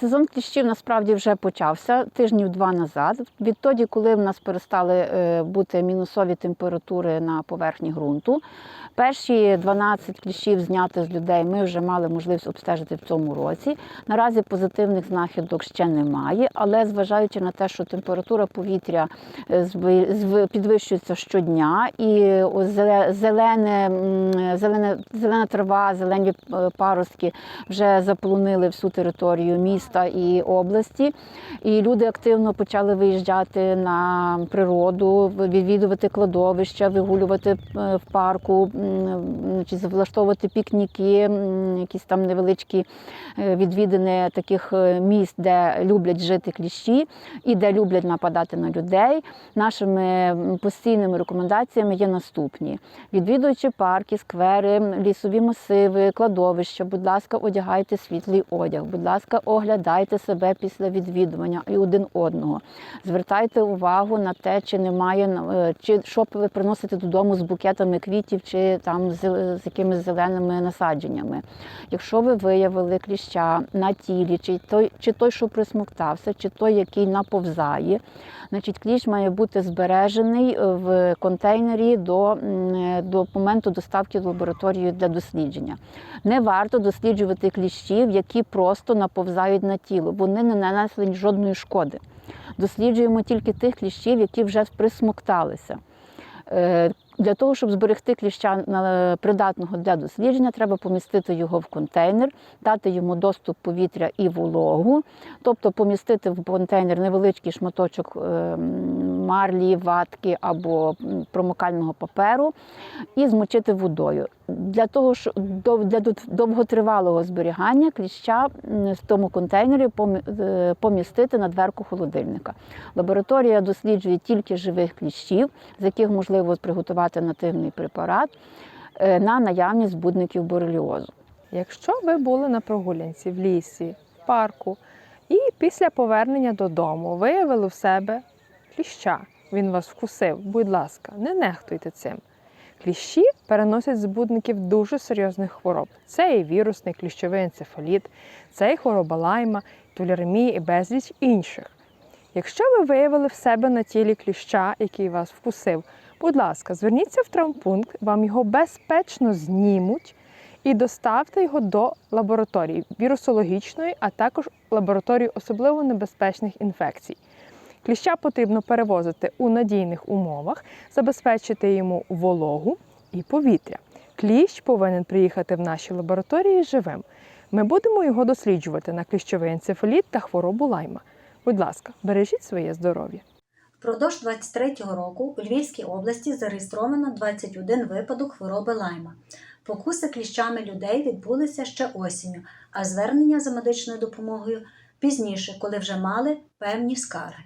Сезон кліщів насправді вже почався тижнів два назад. Відтоді, коли в нас перестали е, бути мінусові температури на поверхні ґрунту, перші 12 кліщів зняти з людей ми вже мали можливість обстежити в цьому році. Наразі позитивних знахідок ще немає, але зважаючи на те, що температура повітря е, підвищується щодня, і зелене, зелене, зелена трава, зелені е, паростки вже заполонили всю територію міста і області. І люди активно почали виїжджати на природу, відвідувати кладовища, вигулювати е, в парку, влаштовувати пікніки, якісь там невеличкі е, відвідини таких е, місць, де люблять жити кліщі і де люблять нападати на людей. Нашими постійними рекомендаціями є наступні: відвідуючи парки, сквери, лісові масиви, кладовища, будь ласка, одягайте світлий одяг, будь ласка, оглядайте себе після відвідування і один одного. Звертайте увагу на те, чи немає е, чи що ви приносите додому з букетами квітів, чи там з, з якимись зеленими насадженнями. Якщо ви виявили кліща на тілі, чи той, чи той, що присмоктався, чи той, який наповзає, значить кліщ має бути збережений е, в контейнері до, е, до моменту доставки в лабораторію для дослідження. Не варто досліджувати кліщів, які просто наповзають на тіло. Вони не нанесли жодної шкоди. Досліджуємо тільки тих кліщів, які вже присмокталися. Е, Для того, щоб зберегти кліща на- придатного для дослідження, треба помістити його в контейнер, дати йому доступ повітря і вологу, тобто помістити в контейнер невеличкий шматочок е, марлі, ватки або промокального паперу і змочити водою. Для того, що для довготривалого зберігання кліща в тому контейнері е, помістити на дверку холодильника. Лабораторія досліджує тільки живих кліщів, з яких можливо приготувати нативний препарат е, на наявність збудників бореліозу. Якщо ви були на прогулянці в лісі, в парку, і після повернення додому виявили в себе кліща, він вас вкусив, будь ласка, не нехтуйте цим. Кліщі переносять збудників дуже серйозних хвороб. Це і вірусний кліщовий енцефаліт, це і хвороба лайма, туляремія і безліч інших. Якщо ви виявили в себе на тілі кліща, який вас вкусив, будь ласка, зверніться в травмпункт, вам його безпечно знімуть і доставте його до лабораторії вірусологічної, а також лабораторії особливо небезпечних інфекцій. Кліща потрібно перевозити у надійних умовах, забезпечити йому вологу і повітря. Кліщ повинен приїхати в наші лабораторії живим. Ми будемо його досліджувати на кліщовий енцефаліт та хворобу лайма. Будь ласка, бережіть своє здоров'я. Впродовж 23-го року у Львівській області зареєстровано 21 випадок хвороби лайма. Покуси кліщами людей відбулися ще осінню, а звернення за медичною допомогою пізніше, коли вже мали певні скарги.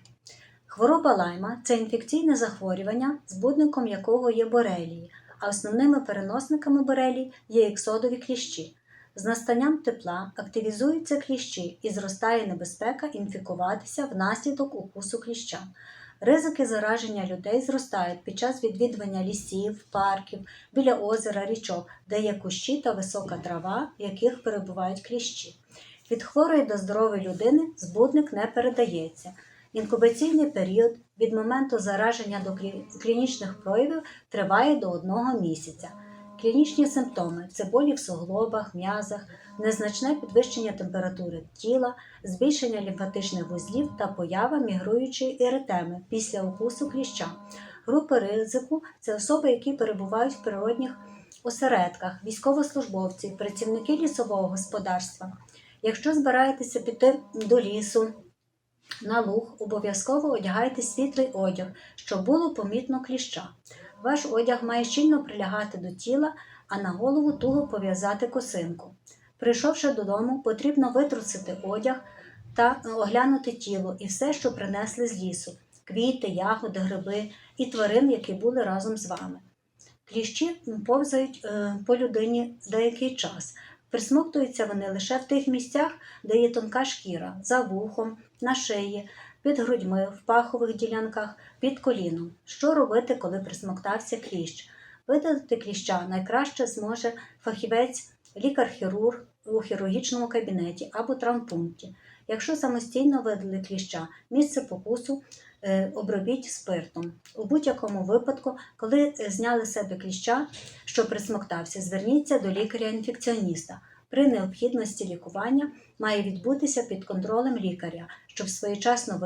Хвороба лайма це інфекційне захворювання, збудником якого є борелії, а основними переносниками борелії є іксодові кліщі. З настанням тепла активізуються кліщі і зростає небезпека інфікуватися внаслідок укусу кліща. Ризики зараження людей зростають під час відвідування лісів, парків, біля озера, річок, де є кущі та висока трава, в яких перебувають кліщі. Від хворої до здорової людини збудник не передається. Інкубаційний період від моменту зараження до клінічних проявів триває до одного місяця. Клінічні симптоми це болі в суглобах, м'язах, незначне підвищення температури тіла, збільшення лімфатичних вузлів та поява мігруючої еритеми після укусу кліща. Групи ризику це особи, які перебувають в природних осередках, військовослужбовці, працівники лісового господарства. Якщо збираєтеся піти до лісу, на луг обов'язково одягайте світлий одяг, щоб було помітно кліща. Ваш одяг має щільно прилягати до тіла, а на голову туго пов'язати косинку. Прийшовши додому, потрібно витрусити одяг та оглянути тіло і все, що принесли з лісу: квіти, ягоди, гриби і тварин, які були разом з вами. Кліщі повзають е, по людині деякий час. Присмоктуються вони лише в тих місцях, де є тонка шкіра, за вухом, на шиї, під грудьми, в пахових ділянках, під коліном. Що робити, коли присмоктався кліщ? Видалити кліща найкраще зможе фахівець, лікар-хірург у хірургічному кабінеті або травмпункті. Якщо самостійно видали кліща, місце покусу е, обробіть спиртом. У будь-якому випадку, коли зняли себе кліща, що присмоктався, зверніться до лікаря-інфекціоніста. При необхідності лікування має відбутися під контролем лікаря, щоб своєчасно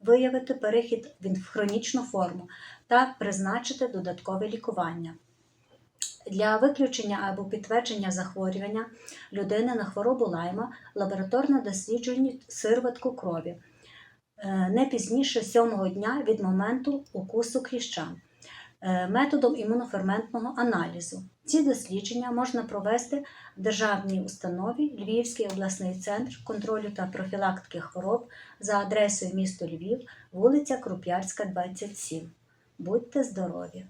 виявити перехід в хронічну форму та призначити додаткове лікування. Для виключення або підтвердження захворювання людини на хворобу лайма лабораторно досліджують сироватку крові е, не пізніше сьомого дня від моменту укусу кліща е, методом імуноферментного аналізу. Ці дослідження можна провести в державній установі Львівський обласний центр контролю та профілактики хвороб за адресою місто Львів, вулиця Круп'ярська, 27. Будьте здорові!